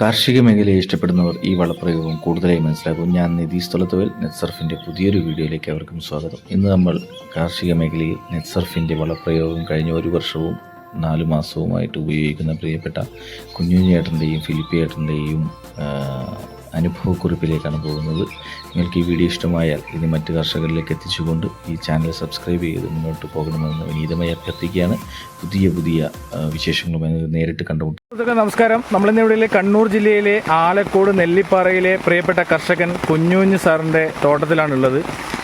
കാർഷിക മേഖലയെ ഇഷ്ടപ്പെടുന്നവർ ഈ വളപ്രയോഗം കൂടുതലായി മനസ്സിലാക്കും. ഞാൻ നിധി സ്ഥലത്തുവൽ നെറ്റ്സർഫിന്റെ പുതിയൊരു വീഡിയോയിലേക്ക് അവർക്കും സ്വാഗതം. ഇന്ന് നമ്മൾ കാർഷിക മേഖലയിൽ നെറ്റ്സർഫിന്റെ വളപ്രയോഗം കഴിഞ്ഞ ഒരു വർഷവും നാലു മാസവുമായിട്ട് ഉപയോഗിക്കുന്ന പ്രിയപ്പെട്ട കുഞ്ഞുഞ്ഞേട്ടന്റെയും ഫിലിപ്പിയേട്ടന്റെയും അനുഭവക്കുറിപ്പിലേക്കാണ് പോകുന്നത്. നിങ്ങൾക്ക് ഈ വീഡിയോ ഇഷ്ടമായാൽ ഇത് മറ്റ് കർഷകരിലേക്ക് എത്തിച്ചുകൊണ്ട് ഈ ചാനൽ സബ്സ്ക്രൈബ് ചെയ്ത് മുന്നോട്ട് പോകണമെന്ന് വിനീതമായി അഭ്യർത്ഥിക്കുകയാണ്. പുതിയ പുതിയ വിശേഷങ്ങളുമായി നേരിട്ട് കണ്ടുമുട്ടും. സുഹൃത്തുക്കളെ നമസ്കാരം. നമ്മളിന്ന് ഇവിടെ കണ്ണൂർ ജില്ലയിലെ ആലക്കോട് നെല്ലിപ്പാറയിലെ പ്രിയപ്പെട്ട കർഷകൻ കുഞ്ഞുഞ്ഞ് സാറിന്റെ തോട്ടത്തിലാണുള്ളത്.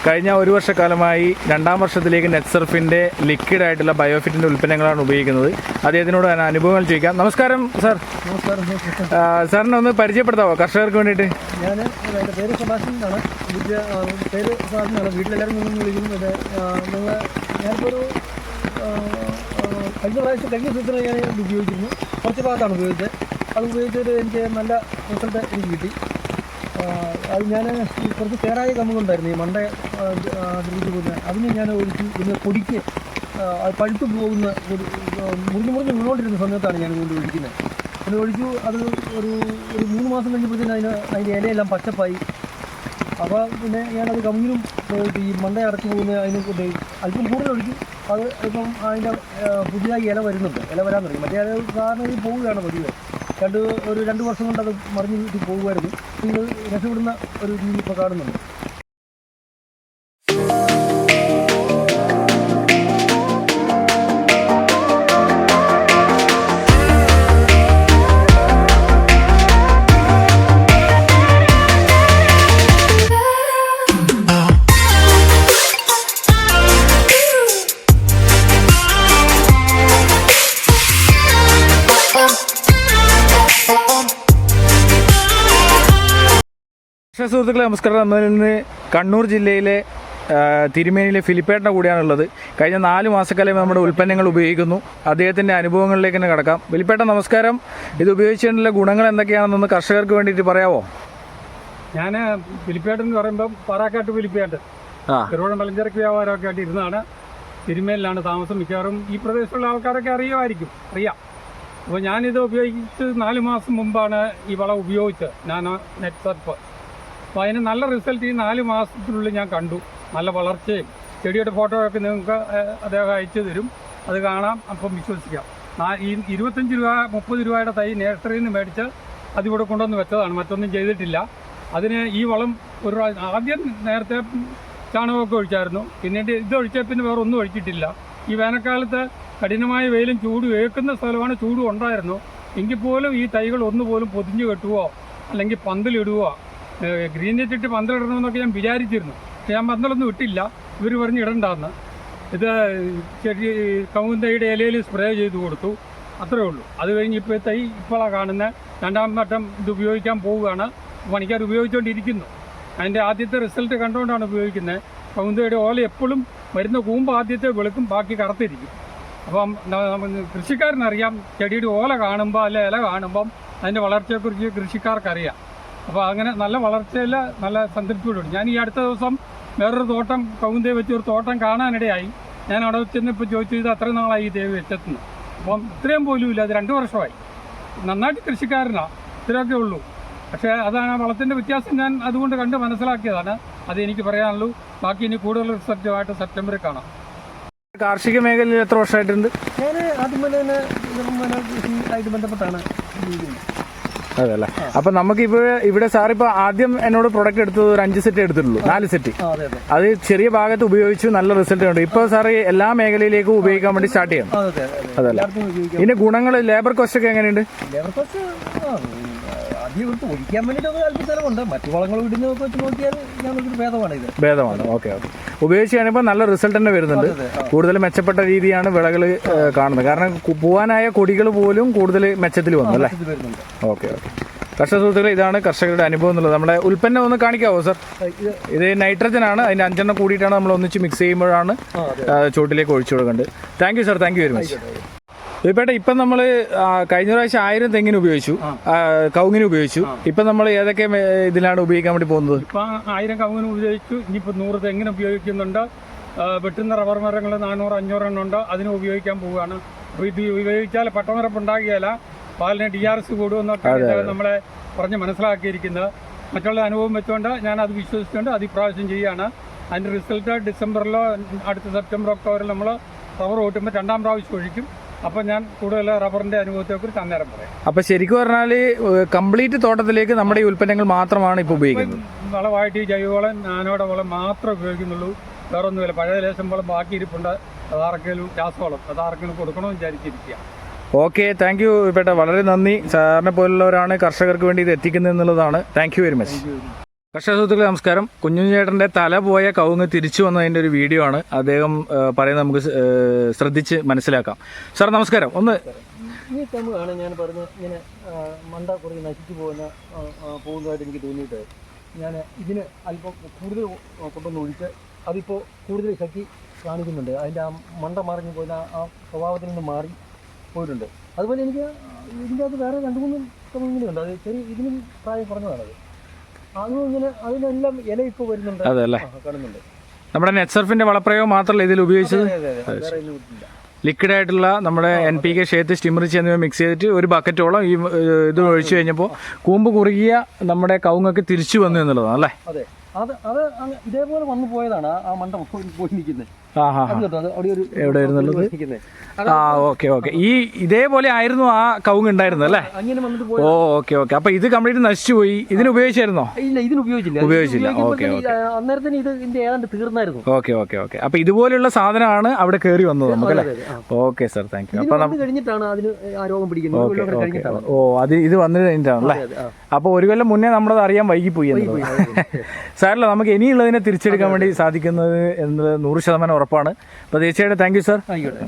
കഴിഞ്ഞ ഒരു വർഷക്കാലമായി രണ്ടാം വർഷത്തിലേക്ക് നെറ്റ്സർഫിന്റെ ലിക്വിഡ് ആയിട്ടുള്ള ബയോഫിറ്റിന്റെ ഉൽപ്പന്നങ്ങളാണ് ഉപയോഗിക്കുന്നത്. അദ്ദേഹത്തിനോട് ഞാൻ അനുഭവങ്ങൾ ചോദിക്കാം. നമസ്കാരം സാർ. നമസ്കാരം സാറിനെ ഒന്ന് പരിചയപ്പെടുത്താവോ? കർഷകർക്ക് വേണ്ടിയിട്ട്. ഞാൻ എന്റെ പേര് സെബാസ്റ്റ്യൻ എന്നാണ് പേര് ആണ് വീട്ടിലെല്ലാവരും വിളിക്കുന്നത് ഞാനിപ്പോൾ ഒരു കഴിഞ്ഞ പ്രാവശ്യം കഴിഞ്ഞ സീസണിൽ ഞാൻ ഇത് ഉപയോഗിച്ചിരുന്നു. കുറച്ച് ഭാഗത്താണ് ഉപയോഗിച്ചത്. അത് ഉപയോഗിച്ചൊരു എനിക്ക് നല്ല റിസൾട്ട് എനിക്ക് കിട്ടി. അത് ഞാൻ കുറച്ച് കേടായ കമ്മുകളുണ്ടായിരുന്നു ഈ മണ്ട അതിലേക്ക് പോകുന്ന. അതിന് ഞാൻ ഒഴിച്ച് പിന്നെ പൊടിക്ക് പഴുത്ത് പോകുന്ന ഒരു മുറിഞ്ഞ് മുറിഞ്ഞ് വീണുകൊണ്ടിരുന്ന സമയത്താണ് ഞാൻ കൊണ്ട് ഒഴിക്കുന്നത്. അത് ഒഴിച്ചു അത് ഒരു ഒരു മൂന്ന് മാസം കഴിഞ്ഞപ്പോഴത്തേന് അതിന് അതിന്റെ ഇലയെല്ലാം പച്ചപ്പായി. അപ്പോൾ പിന്നെ ഞാനത് കമ്മിനും ഈ മണ്ട അടച്ചു പോകുന്ന അതിനെ അല്പം കൂടുതൽ ഒഴിക്കും അത് ഇപ്പം അതിന്റെ പുതിയതായി ഇല വരുന്നുണ്ട്. ഇല വരാൻ തുടങ്ങി. മറ്റേ അത് കാരണം ഇത് പോവുകയാണ് പതിവ്. രണ്ട് ഒരു രണ്ട് വർഷം കൊണ്ട് അത് മറിഞ്ഞ് വീട്ടിൽ പോകുമായിരുന്നു ഇത് രക്ഷപ്പെടുന്ന ഒരു രീതി ഇപ്പോൾ കാണുന്നുണ്ട്. കർഷക സുഹൃത്തുക്കളെ നമസ്കാരം. നമ്മൾ ഇന്ന് കണ്ണൂർ ജില്ലയിലെ തിരുമേനിയിലെ ഫിലിപ്പേട്ടന്റെ കൂടെയാണുള്ളത്. കഴിഞ്ഞ നാല് മാസക്കാലം നമ്മുടെ ഉൽപ്പന്നങ്ങൾ ഉപയോഗിക്കുന്നു. അദ്ദേഹത്തിന്റെ അനുഭവങ്ങളിലേക്ക് തന്നെ കടക്കാം. ഫിലിപ്പേട്ട നമസ്കാരം. ഇത് ഉപയോഗിച്ചിട്ടുള്ള ഗുണങ്ങൾ എന്തൊക്കെയാണെന്നൊന്ന് കർഷകർക്ക് വേണ്ടിയിട്ട് പറയാമോ ഞാൻ ഫിലിപ്പേട്ടൻ എന്ന് പറയുമ്പോൾ പാറാക്കാട്ട് ഫിലിപ്പേട്ട്. ആ. മലഞ്ചരക്ക് വ്യാപാരമൊക്കെ ആയിട്ട് ഇരുന്നാണ്. തിരുമേനിലാണ് താമസം മിക്കവാറും. ഈ പ്രദേശത്തുള്ള ആൾക്കാരൊക്കെ അറിയുമായിരിക്കും. അറിയാം. അപ്പോൾ ഞാനിത് ഉപയോഗിച്ച് നാല് മാസം മുമ്പാണ് ഈ വളം ഉപയോഗിച്ചത്. ഞാൻ നെറ്റ് സർപ്പ്. അപ്പോൾ അതിന് നല്ല റിസൾട്ട് ഈ നാല് മാസത്തിനുള്ളിൽ ഞാൻ കണ്ടു. നല്ല വളർച്ചയും. ചെടിയുടെ ഫോട്ടോയൊക്കെ നിങ്ങൾക്ക് അദ്ദേഹം അയച്ചു തരും. അത് കാണാം. അപ്പം വിശ്വസിക്കാം. ഈ ഇരുപത്തഞ്ച് രൂപ മുപ്പത് രൂപയുടെ തൈ നേഴ്സറിയിൽ നിന്ന് മേടിച്ച് അതിവിടെ കൊണ്ടുവന്ന് വെച്ചതാണ്. മറ്റൊന്നും ചെയ്തിട്ടില്ല. അതിന് ഈ വളം ഒരു ആദ്യം നേരത്തെ ചാണകമൊക്കെ ഒഴിച്ചായിരുന്നു. പിന്നീട് ഇത് ഒഴിച്ചാൽ പിന്നെ വേറെ ഒന്നും ഒഴിച്ചിട്ടില്ല. ഈ വേനൽക്കാലത്ത് കഠിനമായ വെയിലും ചൂട് വേക്കുന്ന സ്ഥലമാണ് ചൂടും ഉണ്ടായിരുന്നു. എങ്കിൽ പോലും ഈ തൈകൾ ഒന്നുപോലും പൊതിഞ്ഞു കെട്ടുവോ അല്ലെങ്കിൽ പന്തലിടുവോ ഗ്രീൻ നെറ്റ് പന്തലിടണമെന്നൊക്കെ ഞാൻ വിചാരിച്ചിരുന്നു. ഞാൻ പന്തലൊന്നും ഇട്ടില്ല. ഇവർ പറഞ്ഞ് ഇടണ്ടെന്ന്. ഇത് ചെടി കൗന്തയുടെ ഇലയിൽ സ്പ്രേ ചെയ്ത് കൊടുത്തു. അത്രേ ഉള്ളൂ. അത് കഴിഞ്ഞ് ഇപ്പോൾ തൈ ഇപ്പോഴാണ് കാണുന്ന. രണ്ടാം വട്ടം ഇത് ഉപയോഗിക്കാൻ പോവുകയാണ്. പണിക്കാർ ഉപയോഗിച്ചുകൊണ്ടിരിക്കുന്നു അതിന്റെ ആദ്യത്തെ റിസൾട്ട് കണ്ടുകൊണ്ടാണ് ഉപയോഗിക്കുന്നത് കൗന്തയുടെ ഓല എപ്പോഴും വരുന്ന കൂമ്പ് ആദ്യത്തെ വെളുക്കും ബാക്കി കറുത്തിരിക്കും. അപ്പം കൃഷിക്കാരനറിയാം. ചെടിയുടെ ഓല കാണുമ്പോൾ അല്ലെ ഇല കാണുമ്പം അതിന്റെ വളർച്ചയെക്കുറിച്ച് കൃഷിക്കാർക്കറിയാം. അപ്പോൾ അങ്ങനെ നല്ല വളർച്ചയിൽ നല്ല സംതൃപ്തിയോടുണ്ട് ഞാൻ ഈ അടുത്ത ദിവസം വേറൊരു തോട്ടം കൗന്തയെ വെച്ച് ഒരു തോട്ടം കാണാനിടയായി ഞാൻ അവിടെ ചെന്നിപ്പോൾ ചോദിച്ചു ഇത് അത്ര നാളായി ഈ ദേവി വെച്ചെത്തുന്നു അപ്പം ഇത്രയും പോലും ഇല്ല അത് രണ്ട് വർഷമായി നന്നായിട്ട് കൃഷിക്കാരനാണ് ഇത്രയൊക്കെ ഉള്ളൂ പക്ഷേ അതാണ് ആ വളത്തിന്റെ വ്യത്യാസം ഞാൻ അതുകൊണ്ട് കണ്ട് മനസ്സിലാക്കിയതാണ് അത് എനിക്ക് പറയാനുള്ളൂ ബാക്കി ഇനി കൂടുതൽ റിസർച്ചുമായിട്ട് സെപ്റ്റംബറിൽ കാണാം കാർഷിക മേഖലയിൽ എത്ര വർഷമായിട്ടുണ്ട് ഞാൻ ആദ്യം തന്നെ ആയിട്ട് ബന്ധപ്പെട്ടാണ് ഉപയോഗിക്കുന്നത് അതെ നമുക്ക് ഇപ്പൊ ഇവിടെ ഇവിടെ ഇപ്പൊ ആദ്യം എന്നോട് പ്രൊഡക്റ്റ് എടുത്തത് ഒരു അഞ്ച് സെറ്റ് എടുത്തിട്ടുള്ളൂ. നാല് സെറ്റ് അതെ ചെറിയ ഭാഗത്ത് ഉപയോഗിച്ചു നല്ല റിസൾട്ട് ഉണ്ട്. ഇപ്പൊ സാർ എല്ലാ മേഖലയിലേക്കും ഉപയോഗിക്കാൻ വേണ്ടി സ്റ്റാർട്ട് ചെയ്യണം. അതെ അതെ അതെ. അതല്ലേ? ഇതിന്റെ ഗുണങ്ങൾ ലേബർ കോസ്റ്റ് ഒക്കെ എങ്ങനെയുണ്ട്? ലേബർ കോസ്റ്റ് ഇവിടുത്തെ ഒഴിക്കാൻ വേണ്ടിയിട്ട് അല്പ സ്ഥലമുണ്ട് മറ്റു വളങ്ങൾ ഇടുന്ന വെച്ച് നോക്കിയാൽ ഞങ്ങൾക്കൊരു ഭേദമാണ് ഇത്. ഭേദമാണ്. Okay okay. നല്ല റിസൾട്ട് തന്നെ വരുന്നുണ്ട്. കൂടുതൽ മെച്ചപ്പെട്ട രീതിയാണ് വിളകൾ കാണുന്നത്. കാരണം പോവാനായ കൊടികൾ പോലും കൂടുതൽ മെച്ചത്തിൽ വന്നു അല്ലേ? ഇത് ഓക്കെ ഓക്കെ. കർഷക സുഹൃത്തുക്കളെ ഇതാണ് കർഷകരുടെ അനുഭവം എന്നുള്ളത്. നമ്മുടെ ഉൽപ്പന്നം ഒന്ന് കാണിക്കാവോ സർ? ഇത് ഇത് നൈട്രജൻ ആണ്. അതിന്റെ അഞ്ചെണ്ണം കൂടിയിട്ടാണ് നമ്മൾ ഒന്നിച്ച് മിക്സ് ചെയ്യുമ്പോഴാണ് ചോട്ടിലേക്ക് ഒഴിച്ചു കൊടുക്കേണ്ടത്. Thank you sir thank you very much ഇപ്പേട്ടെ ഇപ്പം നമ്മൾ കഴിഞ്ഞ പ്രാവശ്യം ആയിരം തെങ്ങിന് ഉപയോഗിച്ചു. കൗങ്ങിന് കവുങ്ങിന് ഉപയോഗിച്ചു. ഇപ്പം നമ്മൾ ഏതൊക്കെ ഇതിലാണ് ഉപയോഗിക്കാൻ വേണ്ടി പോകുന്നത്? ഇപ്പം ആയിരം കവുങ്ങിന് ഉപയോഗിച്ചു. ഇനിയിപ്പോൾ നൂറ് തെങ്ങിന് ഉപയോഗിക്കുന്നുണ്ട്. വെട്ടുന്ന റബ്ബർ മരങ്ങൾ നാനൂറ് അഞ്ഞൂറ് എണ്ണം ഉണ്ട്. അതിന് ഉപയോഗിക്കാൻ പോവുകയാണ്. അപ്പോൾ ഇത് ഉപയോഗിച്ചാൽ പട്ടമുറപ്പ് ഉണ്ടാകുകയില്ല പാലിന് ഡി ആർ എസ് കൂടുമെന്നൊക്കെ നമ്മളെ പറഞ്ഞ് മനസ്സിലാക്കിയിരിക്കുന്നത്. മറ്റുള്ള അനുഭവം വെച്ചുകൊണ്ട് ഞാൻ അത് വിശ്വസിച്ചുകൊണ്ട് അത് ഇപ്രാവശ്യം ചെയ്യുകയാണ്. അതിന്റെ റിസൾട്ട് ഡിസംബറിലോ അടുത്ത സെപ്റ്റംബർ ഒക്ടോബറിൽ നമ്മൾ റബ്ബർ ഓട്ടുമ്പോൾ രണ്ടാം പ്രാവശ്യം ഒഴിക്കും. അപ്പോൾ ഞാൻ കൂടുതൽ റബ്ബറിന്റെ അനുഭവത്തെക്കുറിച്ച് അന്നേരം പറയാം. അപ്പൊ ശരിക്കും പറഞ്ഞാൽ കംപ്ലീറ്റ് തോട്ടത്തിലേക്ക് നമ്മുടെ ഈ ഉൽപ്പന്നങ്ങൾ മാത്രമാണ് ഇപ്പൊ ഉപയോഗിക്കുന്നത്. വളമായിട്ട് ഈ ജൈവവളം നാനോട വളം മാത്രമേ ഉപയോഗിക്കുന്നുള്ളൂ. വേറെ ഒന്നുമില്ല പഴയ ലേശം വളം ബാക്കി ഇരിപ്പുണ്ട്. അതാർക്കെങ്കിലും രാസവളം അതാർക്കെങ്കിലും കൊടുക്കണമെന്ന് വിചാരിച്ചിരിക്കുക. ഓക്കെ താങ്ക് യു പേട്ട വളരെ നന്ദി. സാറിനെ പോലുള്ളവരാണ് കർഷകർക്ക് വേണ്ടി ഇത് എത്തിക്കുന്നത് എന്നുള്ളതാണ്. താങ്ക് യു വെരി മച്ച് കർഷക സുഹൃത്തുക്കളെ നമസ്കാരം. കുഞ്ഞുചേട്ടന്റെ തല പോയ കവുങ്ങ് തിരിച്ചു വന്നതിന്റെ ഒരു വീഡിയോ ആണ്. അദ്ദേഹം പറയുന്നത് നമുക്ക് ശ്രദ്ധിച്ച് മനസ്സിലാക്കാം. സാർ നമസ്കാരം. ഒന്ന് ഈ കമുകാണ് ഞാൻ പറഞ്ഞ ഇങ്ങനെ മണ്ട കുറേ നശിച്ചു പോകുന്ന പോകുന്നതായിട്ട് എനിക്ക് തോന്നിയിട്ട് ഞാൻ ഇതിന് അല്പം കൂടുതൽ കൊണ്ടുവന്ന് ഒഴിച്ച് അതിപ്പോൾ കൂടുതൽ ശക്തി കാണിക്കുന്നുണ്ട്. അതിന്റെ ആ മണ്ട മറിഞ്ഞു പോയ ആ സ്വഭാവത്തിൽ നിന്ന് മാറി പോയിട്ടുണ്ട്. അതുപോലെ എനിക്ക് ഇതിന്റെ അകത്ത് വേറെ രണ്ട് മൂന്ന് ഉണ്ട് അത് ചെറിയ ഇതിനും പ്രായം കുറഞ്ഞതാണത് അതും ഇങ്ങനെ അതിനെല്ലാം ഇല ഇപ്പോൾ വരുന്നുണ്ട്. കാണുന്നുണ്ട്. നമ്മുടെ നെറ്റ്സർഫിന്റെ വളപ്രയോഗം മാത്രമല്ല ഇതിൽ ഉപയോഗിച്ചത്? ലിക്വിഡ് ആയിട്ടുള്ള നമ്മുടെ എൻ പി കെ ഷേത്ത് സ്റ്റിമറിച്ച് എന്നിവ മിക്സ് ചെയ്തിട്ട് ഒരു ബക്കറ്റോളം ഈ ഇത് ഒഴിച്ചു കഴിഞ്ഞപ്പോൾ കൂമ്പ് കുറുകിയ നമ്മുടെ കവുങ്ങൊക്കെ തിരിച്ചു വന്നു എന്നുള്ളതാണ് അല്ലേ? അതെ. അത് അത് ഇതേപോലെ വന്നു പോയതാണ്. ആ- മണ്ടം പോയി പോയി നിൽക്കുന്നത്. നിൽക്കുന്നത് ആ ഓക്കെ ഓക്കെ. ഈ ഇതേപോലെ ആയിരുന്നു ആ കവുങ്ങ് ഉണ്ടായിരുന്നത് അല്ലേ? Oh okay okay. അപ്പൊ ഇത് കംപ്ലീറ്റ് നശിച്ചു പോയി ഇതിന് ഉപയോഗിച്ചായിരുന്നോ? ഇല്ല ഇതിന് ഉപയോഗിച്ചില്ല. ഉപയോഗിച്ചില്ല. ഓക്കേ, അന്നേരത്തിന് ഇത് ഇതിന്റെ ഏതാണ്ട് തീർന്നായിരുന്നു. Okay okay okay. അപ്പൊ ഇതുപോലുള്ള സാധനമാണ് അവിടെ കയറി വന്നത് നമുക്ക് അല്ലേ. Okay sir. Thank you. അപ്പൊ കഴിഞ്ഞിട്ടാണ് അതിന് ആ രോഗം പിടിക്കുന്നത്. ഓ അത് ഇത് വന്നു കഴിഞ്ഞിട്ടാണല്ലേ? അല്ലേ. അപ്പൊ ഒരു കൊല്ലം മുന്നേ നമ്മളത് അറിയാൻ വൈകിപ്പോയി സാറില്ല നമുക്ക് ഇനിയുള്ളതിനെ തിരിച്ചെടുക്കാൻ വേണ്ടി സാധിക്കുന്നത് എന്ന് നൂറ് ശതമാനം ഉറപ്പാണ്. അപ്പോൾ തീർച്ചയായിട്ടും താങ്ക് യു സാർ. ആയിക്കോട്ടെ.